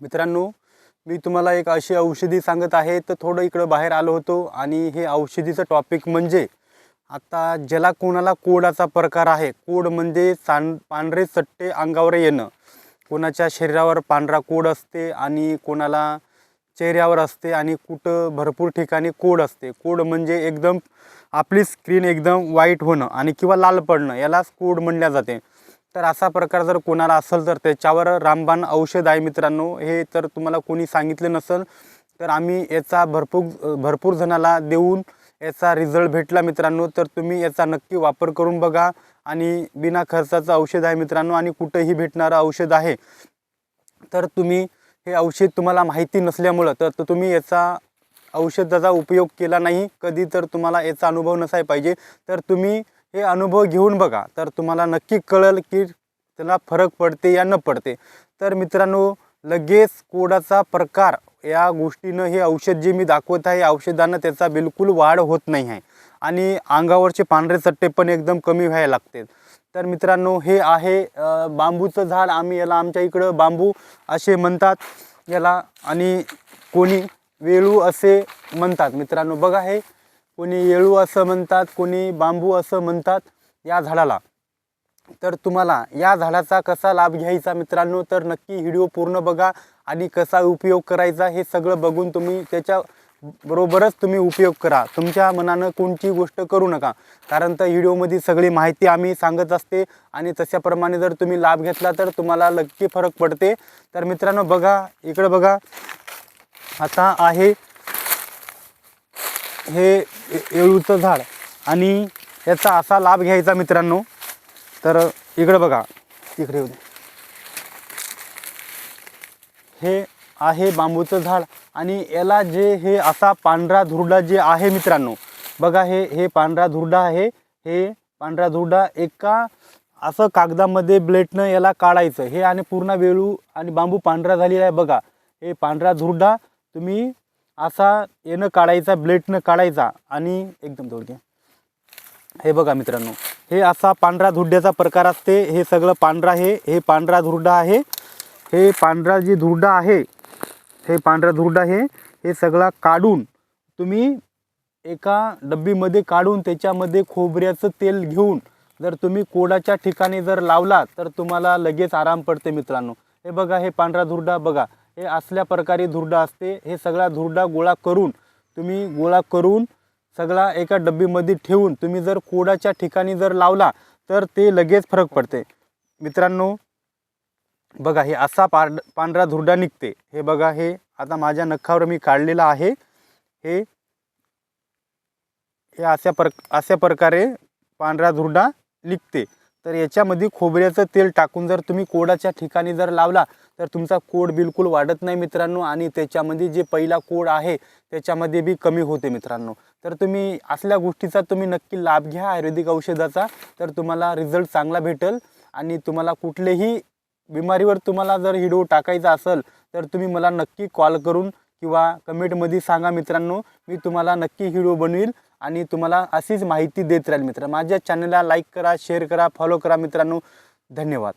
मित्रांनो मी तुम्हाला एक अशी औषधी सांगत आहे तर थोडं इकडं बाहेर आलो होतो आणि हे औषधीचं टॉपिक म्हणजे आता ज्याला कोणाला कोडाचा प्रकार आहे कोड म्हणजे सां पांढरे सट्टे अंगावर येणं. कोणाच्या शरीरावर पांढरा कोड असते आणि कोणाला चेहऱ्यावर असते आणि कुठं भरपूर ठिकाणी कोड असते. कोड म्हणजे एकदम आपली स्क्रीन एकदम वाईट होणं आणि किंवा लाल पडणं यालाच कोड म्हणल्या जाते. तर असा प्रकार जर कोणाला असेल तर त्याच्यावर रामबाण औषध आहे मित्रांनो. हे तर तुम्हाला कोणी सांगितले नसेल तर आम्ही याचा भरपूर भरपूर जणाला देऊन याचा रिझल्ट भेटला मित्रांनो. तर तुम्ही याचा नक्की वापर करून बघा आणि बिना खर्चाचं औषध आहे मित्रांनो आणि कुठंही भेटणारं औषध आहे. तर तुम्ही हे औषध तुम्हाला माहिती नसल्यामुळं तर तर तुम्ही याचा औषधाचा उपयोग केला नाही. कधी तर तुम्हाला याचा अनुभव नसाय पाहिजे. तर तुम्ही हे अनुभव घेऊन बघा. तर तुम्हाला नक्की कळेल की त्याला फरक पडते या न पडते. तर मित्रांनो लगेच कोडाचा प्रकार या गोष्टीनं हे औषध जे मी दाखवत आहे औषधानं त्याचा बिलकुल वाढ होत नाही आहे. आणि अंगावरचे पांढरे चट्टे पण एकदम कमी व्हायला लागते तर मित्रांनो हे आहे बांबूचं झाड. आम्ही याला आमच्या इकडं बांबू असे म्हणतात याला. आणि कोणी वेळू असे म्हणतात. मित्रांनो बघा हे. कोणी येळू असं म्हणतात कोणी बांबू असं म्हणतात या झाडाला. तर तुम्हाला या झाडाचा कसा लाभ घ्यायचा मित्रांनो? तर नक्की व्हिडिओ पूर्ण बघा आणि कसा उपयोग करायचा हे सगळं बघून तुम्ही त्याच्या बरोबरच तुम्ही उपयोग करा. तुमच्या मनानं कोणती गोष्ट करू नका. कारण तर व्हिडिओमध्ये सगळी माहिती आम्ही सांगत असते आणि तशाप्रमाणे जर तुम्ही लाभ घेतला तर तुम्हाला नक्की फरक पडते. तर मित्रांनो बघा इकडं बघा. आता आहे हे येळूचं झाड. आणि याचा असा लाभ घ्यायचा मित्रांनो. तर इकडं बघा. तिकडे येऊ दे. हे आहे बांबूचं झाड. आणि याला जे हे असा पांढरा धुरडा जे आहे मित्रांनो. बघा हे हे पांढरा धुरडा आहे. हे पांढरा धुरडा एका असं कागदामध्ये ब्लेटनं याला काढायचं. हे आणि पूर्ण वेळू आणि बांबू पांढरा झालेला आहे बघा. हे पांढरा धुरडा तुम्ही असा येणं काढायचा ब्लेडनं काढायचा आणि एकदम थोडक्या हे बघा मित्रांनो हे असा पांढरा धुरड्याचा प्रकार असते. हे सगळं पांढरा आहे हे पांढरा धुरडा आहे. हे पांढरा जे धुरडा आहे हे पांढरा धुरडा आहे हे सगळा काढून तुम्ही एका डब्बीमध्ये काढून त्याच्यामध्ये खोबऱ्याचं तेल घेऊन जर तुम्ही कोडाच्या ठिकाणी जर लावला तर तुम्हाला लगेच आराम पडते मित्रांनो. हे बघा हे पांढरा धुरडा बघा. हे असल्या प्रकारे धुरडा असते. हे सगळा धुरडा गोळा करून तुम्ही गोळा करून सगळा एका डब्बीमध्ये ठेवून तुम्ही जर कोडाच्या ठिकाणी जर लावला तर ते लगेच फरक पडते. मित्रांनो बघा हे असा पांढ पांढरा धुरडा निघते. हे बघा हे आता माझ्या नखावर मी काढलेलं आहे. हे हे अशा प्र अशा प्रकारे पांढरा धुरडा निघते. तर याच्यामध्ये खोबऱ्याचं तेल टाकून जर तुम्ही कोडाच्या ठिकाणी जर लावला तर तुमचा कोड बिलकुल वाढत नाही मित्रांनो. आणि त्याच्यामध्ये जे पहिला कोड आहे त्याच्यामध्ये बी कमी होते मित्रांनो. तर तुम्ही असल्या गोष्टीचा तुम्ही नक्की लाभ घ्या आयुर्वेदिक औषधाचा. तर तुम्हाला रिझल्ट चांगला भेटेल. आणि तुम्हाला कुठलेही बिमारीवर तुम्हाला जर हिडो टाकायचा असेल तर तुम्ही मला नक्की कॉल करून किंवा कमेंटमध्ये सांगा मित्रांनो. मी तुम्हाला नक्की हिडो बनवील. आणि तुम्हाला अशीच माहिती देत राहील मित्र. माझ्या चॅनलला लाईक करा शेअर करा फॉलो करा मित्रांनो. धन्यवाद.